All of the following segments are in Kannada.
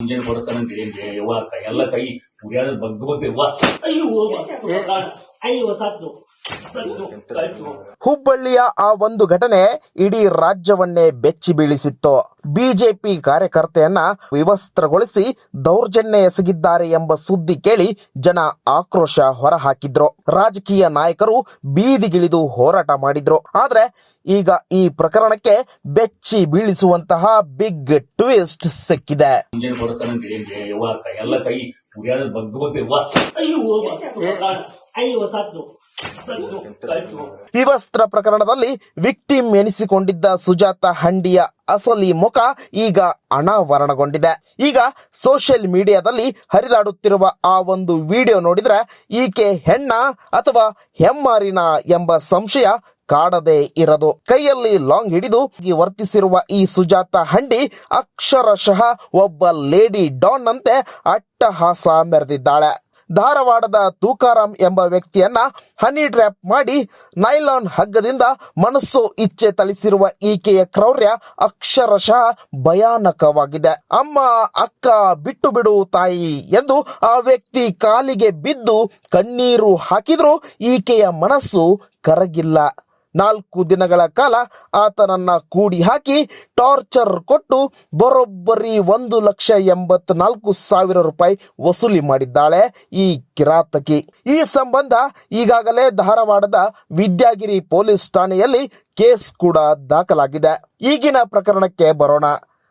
ಮುಂಜಾನೆ ಕೊಡ್ತಾನಂತ ಏನ್ರಿ ಯವ್ವ ಕೈ ಎಲ್ಲ ಕೈ ಉರಿಯಾದ ಬಗ್ಗ ಬಗ್ಗೆ ಅಯ್ಯೋ ಅಯ್ಯೋ ಸತ್ತು. ಸತ್ತು ಸತ್ತು. ಹುಬ್ಬಳ್ಳಿಯ ಆ ಒಂದು ಘಟನೆ ಇಡೀ ರಾಜ್ಯವನ್ನೇ ಬೆಚ್ಚಿ ಬೀಳಿಸಿತ್ತು. ಬಿಜೆಪಿ ಕಾರ್ಯಕರ್ತೆಯನ್ನ ವಿವಸ್ತ್ರಗೊಳಿಸಿ ದೌರ್ಜನ್ಯ ಎಸಗಿದ್ದಾರೆ ಎಂಬ ಸುದ್ದಿ ಕೇಳಿ ಜನ ಆಕ್ರೋಶ ಹೊರಹಾಕಿದ್ರು. ರಾಜಕೀಯ ನಾಯಕರು ಬೀದಿಗಿಳಿದು ಹೋರಾಟ ಮಾಡಿದ್ರು. ಆದ್ರೆ ಈಗ ಈ ಪ್ರಕರಣಕ್ಕೆ ಬೆಚ್ಚಿ ಬೀಳಿಸುವಂತಹ ಬಿಗ್ ಟ್ವಿಸ್ಟ್ ಸಿಕ್ಕಿದೆ. ಉರಿಯಾದ ಬಗ್ಗ ಬಗ್ಗ ಅಯ್ಯೋ ಅಯ್ಯೋ ಸತ್ತು ಈ ವಸ್ತ್ರ ವಿವಸ್ತ್ರ ಪ್ರಕರಣದಲ್ಲಿ ವಿಕ್ಟಿಮ್ ಎನಿಸಿಕೊಂಡಿದ್ದ ಸುಜಾತ ಹಂಡಿಯ ಅಸಲಿ ಮುಖ ಈಗ ಅನಾವರಣಗೊಂಡಿದೆ. ಈಗ ಸೋಷಿಯಲ್ ಮೀಡಿಯಾದಲ್ಲಿ ಹರಿದಾಡುತ್ತಿರುವ ಆ ಒಂದು ವಿಡಿಯೋ ನೋಡಿದ್ರೆ ಈಕೆ ಹೆಣ್ಣ ಅಥವಾ ಹೆಮ್ಮಾರಿನ ಎಂಬ ಸಂಶಯ ಕಾಡದೇ ಇರದು. ಕೈಯಲ್ಲಿ ಲಾಂಗ್ ಹಿಡಿದು ವರ್ತಿಸಿರುವ ಈ ಸುಜಾತ ಹಂಡಿ ಅಕ್ಷರಶಃ ಒಬ್ಬ ಲೇಡಿ ಡಾನ್ ಅಂತೆ ಅಟ್ಟಹಾಸ ಮೆರೆದಿದ್ದಾಳೆ ಧಾರವಾಡದ ತೂಕಾರಾಮ್ ಎಂಬ ವ್ಯಕ್ತಿಯನ್ನ ಹನಿ ಟ್ರ್ಯಾಪ್ ಮಾಡಿ ನೈಲಾನ್ ಹಗ್ಗದಿಂದ ಮನಸ್ಸು ಇಚ್ಛೆ ತಳಿಸಿರುವ ಈಕೆಯ ಕ್ರೌರ್ಯ ಅಕ್ಷರಶಃ ಭಯಾನಕವಾಗಿದೆ. ಅಮ್ಮ, ಅಕ್ಕ, ಬಿಟ್ಟು ಬಿಡು ತಾಯಿ ಎಂದು ಆ ವ್ಯಕ್ತಿ ಕಾಲಿಗೆ ಬಿದ್ದು ಕಣ್ಣೀರು ಹಾಕಿದ್ರೂ ಈಕೆಯ ಮನಸ್ಸು ಕರಗಿಲ್ಲ. ನಾಲ್ಕು ದಿನಗಳ ಕಾಲ ಆತನನ್ನ ಕೂಡಿ ಹಾಕಿ ಟಾರ್ಚರ್ ಕೊಟ್ಟು ಬರೋಬ್ಬರಿ ಒಂದು ಲಕ್ಷ ಎಂಬತ್ನಾಲ್ಕು ಸಾವಿರ ರೂಪಾಯಿ ವಸೂಲಿ ಮಾಡಿದ್ದಾಳೆ ಈ ಕಿರಾತಕಿ. ಈ ಸಂಬಂಧ ಈಗಾಗಲೇ ಧಾರವಾಡದ ವಿದ್ಯಾಗಿರಿ ಪೊಲೀಸ್ ಠಾಣೆಯಲ್ಲಿ ಕೇಸ್ ಕೂಡ ದಾಖಲಾಗಿದೆ. ಈಗಿನ ಪ್ರಕರಣಕ್ಕೆ ಬರೋಣ.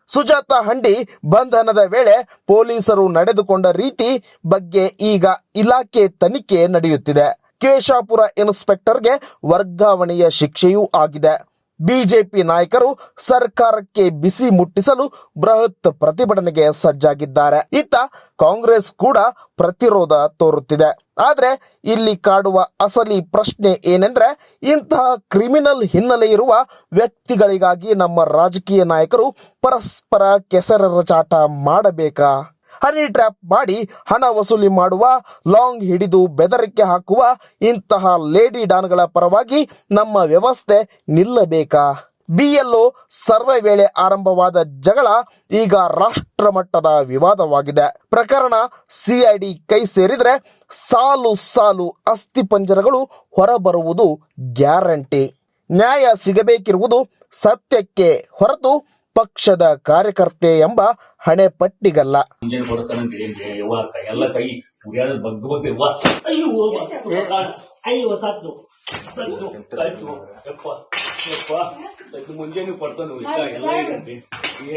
ಸುಜಾತ ಹಂಡಿ ಬಂಧನದ ವೇಳೆ ಪೊಲೀಸರು ನಡೆದುಕೊಂಡ ರೀತಿ ಬಗ್ಗೆ ಈಗ ಇಲಾಖೆ ತನಿಖೆ ನಡೆಯುತ್ತಿದೆ. ಕೇಶಾಪುರ ಇನ್ಸ್ಪೆಕ್ಟರ್ಗೆ ವರ್ಗಾವಣೆಯ ಶಿಕ್ಷೆಯೂ ಆಗಿದೆ. ಬಿಜೆಪಿ ನಾಯಕರು ಸರ್ಕಾರಕ್ಕೆ ಬಿಸಿ ಮುಟ್ಟಿಸಲು ಬೃಹತ್ ಪ್ರತಿಭಟನೆಗೆ ಸಜ್ಜಾಗಿದ್ದಾರೆ. ಇತ್ತ ಕಾಂಗ್ರೆಸ್ ಕೂಡ ಪ್ರತಿರೋಧ ತೋರುತ್ತಿದೆ. ಆದರೆ ಇಲ್ಲಿ ಕಾಡುವ ಅಸಲಿ ಪ್ರಶ್ನೆ ಏನೆಂದ್ರೆ, ಇಂತಹ ಕ್ರಿಮಿನಲ್ ಹಿನ್ನೆಲೆ ಇರುವ ವ್ಯಕ್ತಿಗಳಿಗಾಗಿ ನಮ್ಮ ರಾಜಕೀಯ ನಾಯಕರು ಪರಸ್ಪರ ಕೆಸರರ ಮಾಡಬೇಕಾ? ಹನಿ ಟ್ರ್ಯಾಪ್ ಮಾಡಿ ಹಣ ವಸೂಲಿ ಮಾಡುವ, ಲಾಂಗ್ ಹಿಡಿದು ಬೆದರಿಕೆ ಹಾಕುವ ಇಂತಹ ಲೇಡಿ ಡಾನ್ಗಳ ಪರವಾಗಿ ನಮ್ಮ ವ್ಯವಸ್ಥೆ ನಿಲ್ಲಬೇಕಾ? ಬಿಎಲ್ಒ ಸರ್ವೆ ವೇಳೆ ಆರಂಭವಾದ ಜಗಳ ಈಗ ರಾಷ್ಟ್ರ ಮಟ್ಟದ ವಿವಾದವಾಗಿದೆ. ಪ್ರಕರಣ ಸಿಐಡಿ ಕೈ ಸೇರಿದರೆ ಸಾಲು ಸಾಲು ಅಸ್ಥಿಪಂಜರಗಳು ಹೊರಬರುವುದು ಗ್ಯಾರಂಟಿ. ನ್ಯಾಯ ಸಿಗಬೇಕಿರುವುದು ಸತ್ಯಕ್ಕೆ ಹೊರತು ಪಕ್ಷದ ಕಾರ್ಯಕರ್ತೆ ಎಂಬ ಹಣೆ ಪಟ್ಟಿಗಲ್ಲ. ಮುಂಜಾನೆ